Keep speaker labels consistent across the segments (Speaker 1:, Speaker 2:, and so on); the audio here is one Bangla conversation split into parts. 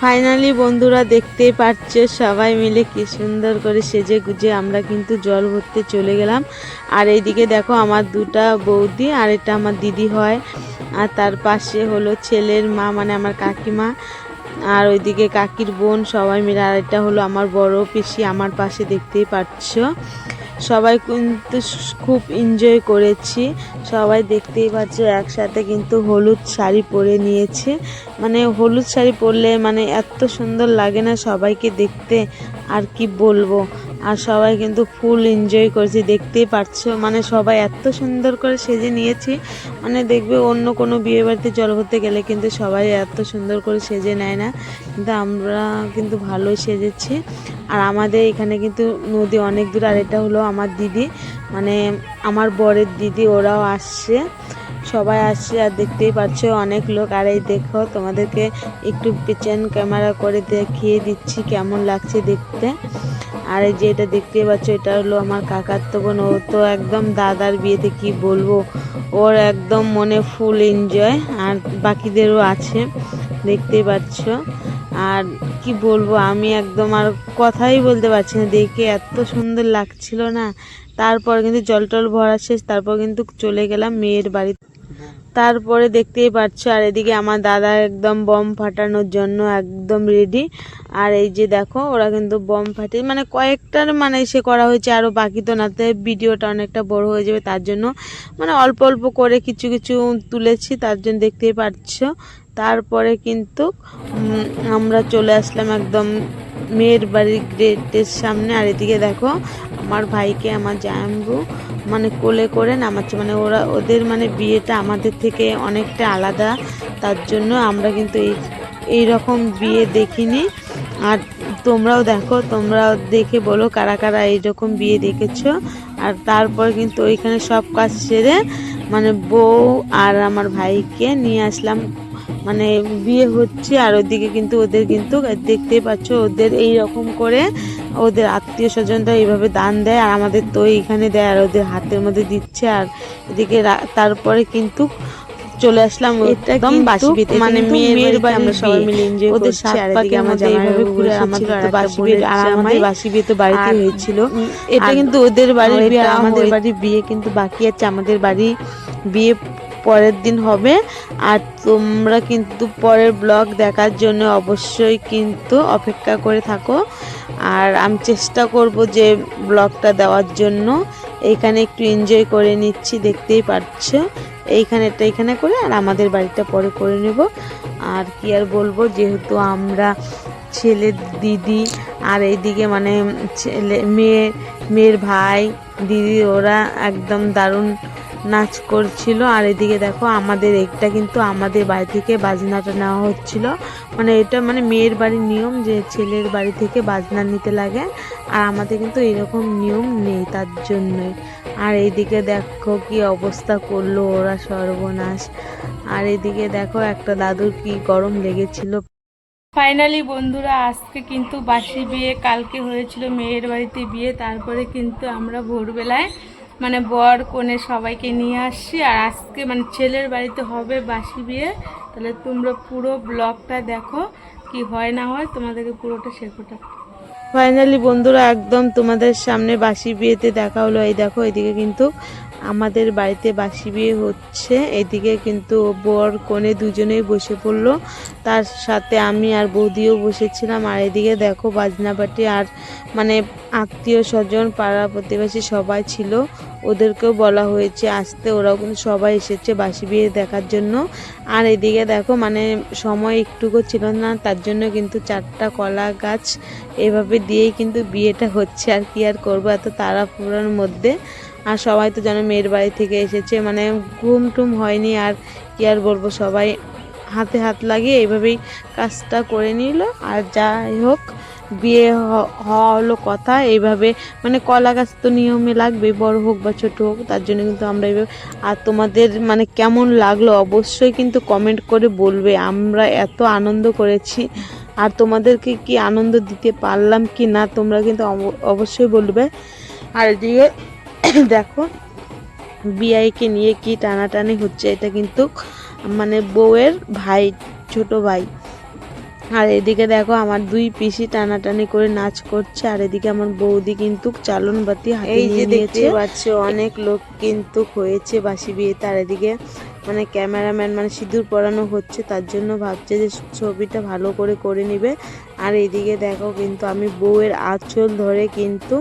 Speaker 1: ফাইনালি বন্ধুরা দেখতেই পাচ্ছ সবাই মিলে কি সুন্দর করে সেজে গুজে আমরা কিন্তু জল ভরতে চলে গেলাম। আর এইদিকে দেখো আমার দুটা বৌদি আর এটা আমার দিদি হয়। আর তার পাশে হলো ছেলের মা মানে আমার কাকিমা। আর ওইদিকে কাকির বোন সবাই মিলে। আর এটা হলো আমার বড় পিসি আমার পাশে দেখতেই পাচ্ছ সবাই কিন্তু খুব এনজয় করেছি। সবাই দেখতেই পাচ্ছ একসাথে কিন্তু হলুদ শাড়ি পরে নিয়েছে। মানে হলুদ শাড়ি পরলে মানে এত সুন্দর লাগে না সবাইকে দেখতে, আর কি বলব? আর সবাই কিন্তু ফুল এনজয় করেছি, দেখতেই পাচ্ছ মানে সবাই এত সুন্দর করে সেজে নিয়েছি। মানে দেখবে অন্য কোনো বিয়ে বাড়িতে জল ভরতে গেলে কিন্তু সবাই এত সুন্দর করে সেজে নেয় না। কিন্তু আমরা কিন্তু ভালোই সেজেছি। আর আমাদের এখানে কিন্তু নদী অনেক দূর, আর এটা হলো আমার দিদি। মানে আমার বরের দিদি, ওরাও আসছে। সবাই আসছে আর দেখতেই পাচ্ছ অনেক লোক। আর এই দেখো, তোমাদেরকে একটু পেছন ক্যামেরা করে দেখিয়ে দিচ্ছি কেমন লাগছে দেখতে। আর এই যে এটা দেখতেই পাচ্ছ, এটা হলো আমার কাকার তো বোন। ও তো একদম দাদার বিয়েতে কি বলব, ওর একদম মনে ফুল এনজয় আর বাকিদেরও আছে, দেখতেই পাচ্ছ। আর কি বলব, আমি একদম আর কথাই বলতে পারছি না। দেখে এত সুন্দর লাগছিল না। তারপর কিন্তু জল টল ভরা শেষ, তারপর কিন্তু চলে গেলাম মেয়ের বাড়ি তারপরে দেখতেই পাচ্ছ, আর এদিকে আমার দাদা একদম বম ফাটানোর জন্য একদম রেডি আর এই যে দেখো, ওরা কিন্তু বম ফাটিয়ে মানে কয়েকটার মানে সে করা হয়েছে আরও বাকি তো নাতে ভিডিওটা অনেকটা বড় হয়ে যাবে তার জন্য। মানে অল্প অল্প করে কিছু কিছু তুলেছি, তার জন্য দেখতেই পাচ্ছ। তারপরে কিন্তু আমরা চলে আসলাম একদম মেয়ের বাড়ির গেটের সামনে। আর এদিকে দেখো, আমার ভাইকে, আমার জায়াম্বু মানে কোলে করে নামাচ্ছে। মানে ওরা, ওদের মানে বিয়েটা আমাদের থেকে অনেকটা আলাদা। তার জন্য আমরা কিন্তু এই এই রকম বিয়ে দেখিনি। আর তোমরাও দেখো তোমরাও দেখে বলো কারা কারা এইরকম বিয়ে দেখেছ। আর তারপর কিন্তু ওইখানে সব কাজ সেরে মানে বউ আর আমার ভাইকে নিয়ে আসলাম মানে বিয়ে হচ্ছে আর ওদিকে কিন্তু ওদের কিন্তু দেখতেই পাচ্ছ ওদের এই রকম করে ওদের আত্মীয় স্বজনরা এইভাবে দান দেয় আর আমাদের তো এইখানে দেয় আর ওদের হাতের মধ্যে দিচ্ছে আর এদিকে তারপরে কিন্তু চলে আসলাম একদম
Speaker 2: কিন্তু
Speaker 1: বাসি
Speaker 2: মানে মেয়ের
Speaker 1: বাড়ি আমরা সবাই মিলে এনজয়
Speaker 2: ওদের পাকের
Speaker 1: আমার
Speaker 2: মধ্যে এইভাবে ঘুরে আমাদের তো
Speaker 1: একটা
Speaker 2: বাসি
Speaker 1: বোনের-
Speaker 2: বিয়ে,
Speaker 1: আর আমাদের বাসি বিয়ে তো বাড়িতে হয়েছিল। এটা কিন্তু ওদের বাড়ির
Speaker 2: এটা
Speaker 1: বিয়ে আমাদের বাড়ির বিয়ে কিন্তু বাকি আছে আমাদের বাড়ি বিয়ে পরের দিন হবে। আর তোমরা কিন্তু পরের ব্লগ দেখার জন্য অবশ্যই কিন্তু অপেক্ষা করে থাকো। আর আমি চেষ্টা করব যে ব্লগটা দেওয়ার জন্য। এইখানে একটু এনজয় করে নিচ্ছি, দেখতেই পাচ্ছ এইখানেটা এখানে করে আর আমাদের বাড়িটা পরে করে নেব। আর কি আর বলব, যেহেতু আমরা ছেলের দিদি আর এইদিকে মানে ছেলে, মেয়ে, মেয়ের ভাই, দিদি, ওরা একদম দারুণ নাচ করছিল। আর এদিকে দেখো আমাদের এইটা কিন্তু আমাদের বাড়ি থেকে বাজনাটা নেওয়া হচ্ছিল। মানে এটা মানে মেয়ের বাড়ির নিয়ম যে ছেলের বাড়ি থেকে বাজনা নিতে লাগে। আর আমাদের কিন্তু এরকম নিয়ম নেই তার জন্যই। আর এইদিকে দেখো কি অবস্থা করল ওরা সর্বনাশ। আর এদিকে দেখো একটা দাদুর কি গরম লেগেছিল।
Speaker 2: ফাইনালি বন্ধুরা, আজকে কিন্তু বাসি বিয়ে, কালকে হয়েছিল মেয়ের বাড়িতে বিয়ে। তারপরে কিন্তু আমরা ভোরবেলায় মানে বর কনে সবাইকে নিয়ে আসছি। আর আজকে মানে ছেলের বাড়িতে হবে বাসি বিয়ে। তাহলে তোমরা পুরো ব্লগটা দেখো, কি হয় না হয় তোমাদেরকে পুরোটা শেখাটা
Speaker 1: ফাইনালি বন্ধুরা একদম তোমাদের সামনে বাসি বিয়েতে দেখা হলো। এই দেখো, এদিকে কিন্তু আমাদের বাড়িতে বাসি বিয়ে হচ্ছে। এদিকে কিন্তু বর কোণে দুজনেই বসে পড়ল। তার সাথে আমি আর বৌদিও বসেছিলাম। আর এদিকে দেখো বাজনা পাটি আর মানে আত্মীয় স্বজন, পাড়া প্রতিবেশী সবাই ছিল। ওদেরকেও বলা হয়েছে, আসতে ওরাও কিন্তু সবাই এসেছে বাসি বিয়ে দেখার জন্য। আর এদিকে দেখো মানে সময় একটুকু ছিল না, তার জন্য কিন্তু চারটা কলা গাছ এভাবে দিয়েই কিন্তু বিয়েটা হচ্ছে। আর কি আর করব, এত তাড়াহুড়োর মধ্যে। আর সবাই তো যেন মেয়ের বাড়ি থেকে এসেছে মানে ঘুম টুম হয়নি আর কি আর বলব, সবাই হাতে হাত লাগিয়ে এইভাবেই কাজটা করে নিল। আর যাই হোক বিয়ে হওয়া হলো কথা। এইভাবে মানে কলা গাছ তো নিয়মে লাগবে বড় হোক বা ছোট হোক, তার জন্য কিন্তু আমরা এইভাবে, আর তোমাদের মানে কেমন লাগল অবশ্যই কিন্তু কমেন্ট করে বলবে। আমরা এত আনন্দ করেছি। আর তোমাদেরকে কি আনন্দ দিতে পারলাম কি না, তোমরা কিন্তু অব- অবশ্যই বলবে। আর এদিকে দেখো, বিআইকে নিয়ে কি টানাটানি হচ্ছে, এটা কিন্তু মানে বউয়ের ভাই, ছোট ভাই। আর এদিকে দেখো আমার দুই পিসি টানাটানি করে নাচ করছে আর এদিকে আমার বৌদি কিন্তু চালন বাতি এই যে দেখতে পাচ্ছ অনেক লোক কিন্তু হয়েছে বাসি বিয়েতে আর এদিকে মানে ক্যামেরাম্যান মানে সিঁদুর পরানো হচ্ছে তার জন্য ভাবছে যে ছবিটা ভালো করে করে নিবে। আর এইদিকে দেখো কিন্তু আমি বউয়ের আঁচল ধরে কিন্তু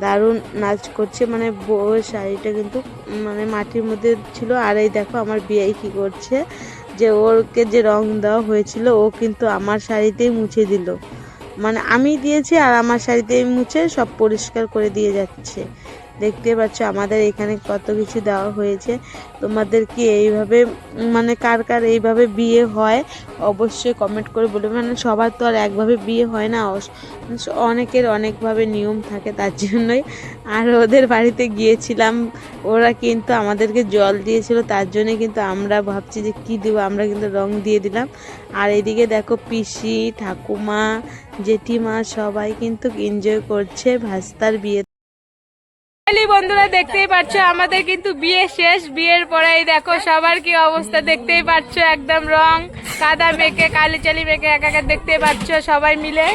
Speaker 1: দারুণ নাচ করছে মানে বউয়ের শাড়িটা কিন্তু মানে মাটির মধ্যে ছিল। আর এই দেখো আমার বিয়ে কি করছে যে ওরকে যে রং দেওয়া হয়েছিল, ও কিন্তু আমার শাড়িতেই মুছে দিল। মানে আমি দিয়েছি আর আমার শাড়িতেই মুছে সব পরিষ্কার করে দিয়ে যাচ্ছে। দেখতে পাচ্ছ, আমাদের এখানে কত কিছু দেওয়া হয়েছে। তোমাদের কি এইভাবে মানে কার কার এইভাবে বিয়ে হয়, অবশ্যই কমেন্ট করে বলবে। মানে সবার তো আর একভাবে বিয়ে হয় না অনেকের অনেকভাবে নিয়ম থাকে, তার জন্যই। আর ওদের বাড়িতে গিয়েছিলাম, ওরা কিন্তু আমাদেরকে জল দিয়েছিল, তার জন্য কিন্তু আমরা ভাবছি যে কি দেবো, আমরা কিন্তু রং দিয়ে দিলাম। আর এদিকে দেখো, পিসি, ঠাকুমা, জেঠিমা সবাই কিন্তু এনজয় করছে ভাস্তার বিয়ে
Speaker 2: ফাইনালি বন্ধুরা, দেখতেই পাচ্ছ, আমাদের কিন্তু বিয়ে শেষ। বিয়ের পরেই দেখো, সবার কি অবস্থা দেখতেই পাচ্ছ, একদম রং, কাদা মেখে, কালি চালি মেখে এক দেখতে পাচ্ছ সবাই মিলে।